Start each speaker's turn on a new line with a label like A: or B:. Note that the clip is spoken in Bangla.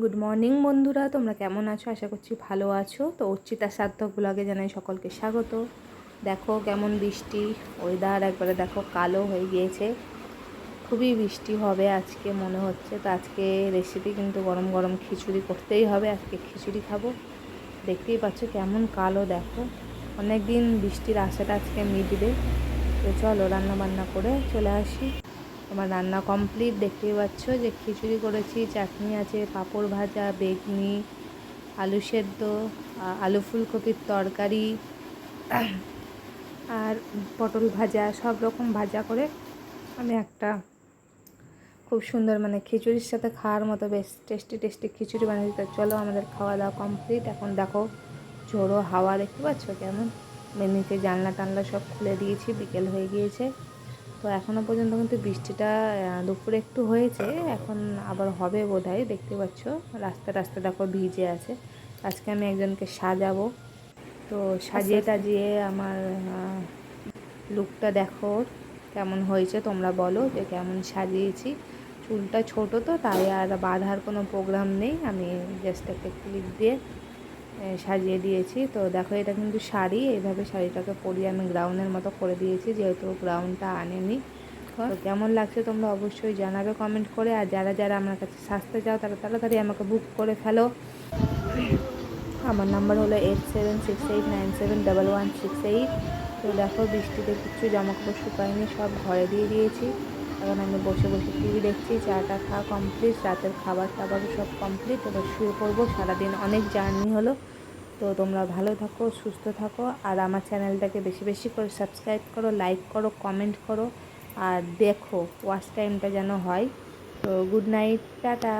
A: গুড মর্নিং বন্ধুরা। তোমরা কেমন আছো? আশা করছি ভালো আছো। তো অর্চিতা সার্থক ব্লগে জানাই সকলকে স্বাগত। দেখো কেমন বৃষ্টি ওয়েদার একবারে দেখো কালো হয়ে গিয়েছে। খুবই বৃষ্টি হবে আজকে মনে হচ্ছে। তো আজকে রেসিপি কিন্তু গরম গরম খিচুড়ি করতেই হবে। আজকে খিচুড়ি খাব। দেখতেই পাচ্ছ কেমন কালো, দেখো। অনেক দিন বৃষ্টির আশাটা আজকে মিটবে। তো চলো রান্না বান্না করে চলে আসি। আমার রান্না কমপ্লিট দেখতেই পাচ্ছ যে খিচুড়ি করেছি, চাটনি আছে, পাঁপড় ভাজা, বেগনি, আলু সেদ্ধ আলু ফুলকপির তরকারি, আর পটল ভাজা, সব রকম ভাজা করে আমি একটা খুব সুন্দর মানে খিচুড়ির সাথে খাওয়ার মতো বেশ টেস্টি টেস্টি খিচুড়ি বানিয়ে দিতে চলো আমাদের খাওয়া দাওয়া কমপ্লিট এখন দেখো ঝোড়ো হাওয়া দেখতে পাচ্ছ কেমন? নিচে জানলা টানলা সব খুলে দিয়েছি, বিকেল হয়ে গিয়েছে। তো এখনও পর্যন্ত কিন্তু বৃষ্টিটা দুপুরে একটু হয়েছে এখন আবার হবে বোধ হয় দেখতে পাচ্ছ। রাস্তা রাস্তা দেখো ভিজে আছে। আজকে আমি একজনকে সাজাবো। তো সাজিয়ে টাজিয়ে আমার লুকটা দেখো কেমন হয়েছে তোমরা বলো যে কেমন সাজিয়েছি। চুলটা ছোট তো তাই আর বাঁধার কোনো প্রোগ্রাম নেই। আমি জাস্ট একটা ক্লিপ দিয়ে সাজিয়ে দিয়েছি। তো দেখো এটা কিন্তু শাড়ি। এইভাবে শাড়িটাকে পরিয়ে আমি গ্রাউন্ডের মতো করে দিয়েছি যেহেতু গ্রাউন্ডটা আনেনি। তো কেমন লাগছে তোমরা অবশ্যই জানাবে কমেন্ট করে। আর যারা যারা আমার কাছে সাজতে চাও তারা তাড়াতাড়ি আমাকে বুক করে ফেলো। আমার নাম্বার হলো eight seven six eight nine seven double one six eight তো দেখো বৃষ্টিতে কিচ্ছু জামা কাপড় শুকায়নি সব ঘরে দিয়ে দিয়েছি। এখন আমি বসে বসে টিভি দেখছি, চাটা খাওয়া কমপ্লিট রাতের খাবার টাবারও সব কমপ্লিট এবার শুয়ে পড়ব। সারাদিন অনেক জার্নি হলো। তো তোমরা ভালো থাকো, সুস্থ থাকো, আর আমার চ্যানেলটাকে বেশি বেশি করে সাবস্ক্রাইব করো লাইক করো কমেন্ট করো, আর দেখো ওয়াচ টাইমটা যেন হয়। তো গুড নাইট টাটা!